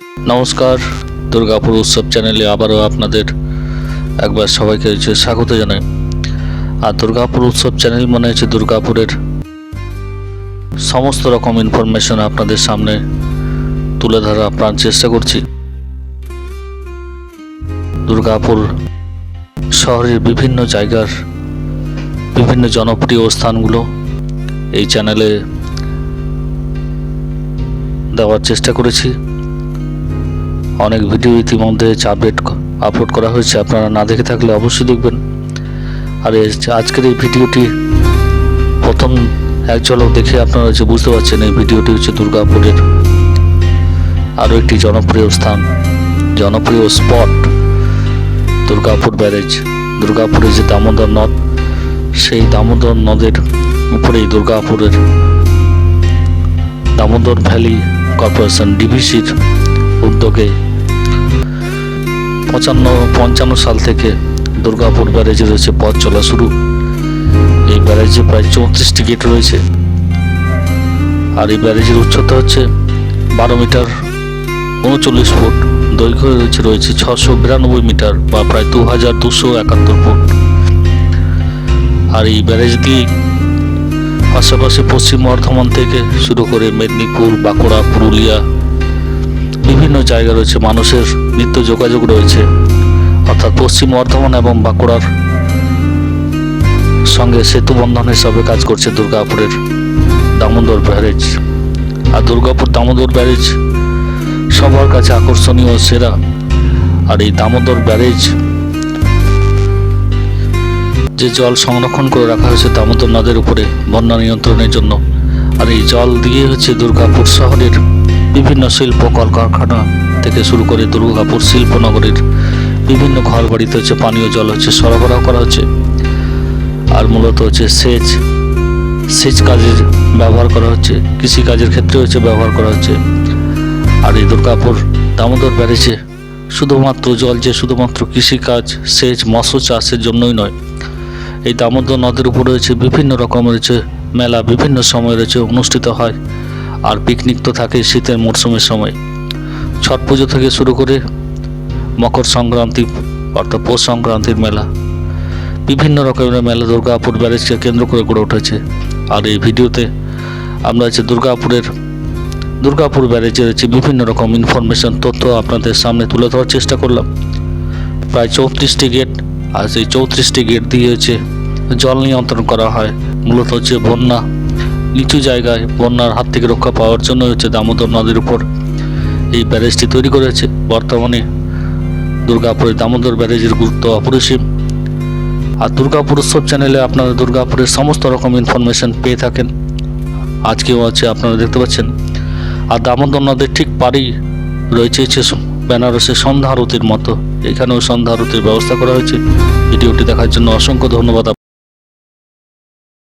নমস্কার, দুর্গাপুর উৎসব চ্যানেলে আবারও আপনাদের একবার সবাইকে হচ্ছে স্বাগত জানাই। আর দুর্গাপুর উৎসব চ্যানেল মনে হচ্ছে দুর্গাপুরের সমস্ত রকম ইনফরমেশন আপনাদের সামনে তুলে ধরা প্রাণ চেষ্টা করছি। দুর্গাপুর শহরের বিভিন্ন জায়গার বিভিন্ন জনপ্রিয় স্থানগুলো এই চ্যানেলে দেওয়ার চেষ্টা করেছি। অনেক ভিডিও ইতিমধ্যে আপডেট আপলোড করা হয়েছে। আপনারা না দেখে থাকলে অবশ্যই দেখবেন। আর আজকের এই ভিডিওটি প্রথম এক ঝলক দেখে আপনারা যে বুঝতে পারছেন, এই ভিডিওটি হচ্ছে দুর্গাপুরের আরও একটি জনপ্রিয় স্থান, জনপ্রিয় স্পট দুর্গাপুর ব্যারেজ। দুর্গাপুরের যে দামোদর নদ, সেই দামোদর নদের উপরেই দুর্গাপুরের দামোদর ভ্যালি কর্পোরেশন ডিভিসির উদ্যোগে পঁচান্ন, পঞ্চান্ন সাল থেকে দুর্গাপুর ব্যারেজে রয়েছে পথ চলা শুরু। এই ব্যারেজে প্রায় চৌত্রিশটি গেট রয়েছে। আর এই ব্যারেজের উচ্চতা হচ্ছে বারো মিটার, উনচল্লিশ ফুট। দৈর্ঘ্য রয়েছে রয়েছে ছশো বিরানব্বই মিটার বা প্রায় দু হাজার দুশো একাত্তর ফুট। আর এই ব্যারেজ দিয়ে পাশাপাশি পশ্চিম বর্ধমান থেকে শুরু করে মেদিনীপুর, বাঁকুড়া, পুরুলিয়া জায়গা রয়েছে, মানুষের নিত্য যোগাযোগ রয়েছে, অর্থাৎ পশ্চিম বর্ধমান এবং বাঁকুড়ার সঙ্গে সেতু বন্ধন হিসাবে কাজ করছে দুর্গাপুরের দামোদর ব্যারেজ। আর দুর্গাপুর দামোদর ব্যারেজ সবার কাছে আকর্ষণীয় সেরা। আর এই দামোদর ব্যারেজ যে জল সংরক্ষণ করে রাখা হয়েছে দামোদর নদের উপরে বন্যা নিয়ন্ত্রণের জন্য। আর এই জল দিয়ে হচ্ছে দুর্গাপুর শহরের বিভিন্ন শিল্প, কলকারখানা থেকে শুরু করে দুর্গাপুর শিল্পনগরীর বিভিন্ন ঘর বাড়িতে হচ্ছে পানীয় জল হচ্ছে সরবরাহ করা হচ্ছে। আর মূলত হচ্ছে সেচ সেচ কাজের ব্যবহার করা হচ্ছে, কৃষি কাজের ক্ষেত্রে হচ্ছে ব্যবহার করা হচ্ছে। আর এই দুর্গাপুর দামোদর ব্যারেজে শুধুমাত্র জল যে শুধুমাত্র কৃষিকাজ সেচ, মৎস্য চাষের জন্যই নয়। এই দামোদর নদের উপর রয়েছে বিভিন্ন রকম রয়েছে মেলা বিভিন্ন সময় রয়েছে অনুষ্ঠিত হয়। আর পিকনিক তো থাকে শীতের মরশুমের সময়। ছট পুজো থেকে শুরু করে মকর সংক্রান্তি, অর্থাৎ পৌষ সংক্রান্তির মেলা, বিভিন্ন রকমের মেলা দুর্গাপুর ব্যারেজকে কেন্দ্র করে গড়ে উঠেছে। আর এই ভিডিওতে আমরা হচ্ছে দুর্গাপুরের, দুর্গাপুর ব্যারেজের হচ্ছে বিভিন্ন রকম ইনফরমেশন তথ্য আপনাদের সামনে তুলে ধরার চেষ্টা করলাম। প্রায় চৌত্রিশটি গেট, আর সেই চৌত্রিশটি গেট দিয়ে হচ্ছে জল নিয়ন্ত্রণ করা হয়। মূলত হচ্ছে বন্যা নিচু জায়গায় বন্যার হাত থেকে রক্ষা পাওয়ার জন্য হচ্ছে দামোদর নদীর উপর এই ব্যারেজটি তৈরি করেছে। বর্তমানে দুর্গাপুরের দামোদর ব্যারেজের গুরুত্ব অপরিসীম। আর দুর্গাপুর উৎসব চ্যানেলে আপনারা দুর্গাপুরের সমস্ত রকম ইনফরমেশন পেয়ে থাকেন। আজকেও আছে, আপনারা দেখতে পাচ্ছেন। আর দামোদর নদের ঠিক পাড়েই রয়েছে হচ্ছে বেনারসের সন্ধ্যা আরতির মতো। এখানেও সন্ধ্যা আরতির ব্যবস্থা করা হয়েছে। ভিডিওটি দেখার জন্য অসংখ্য ধন্যবাদ।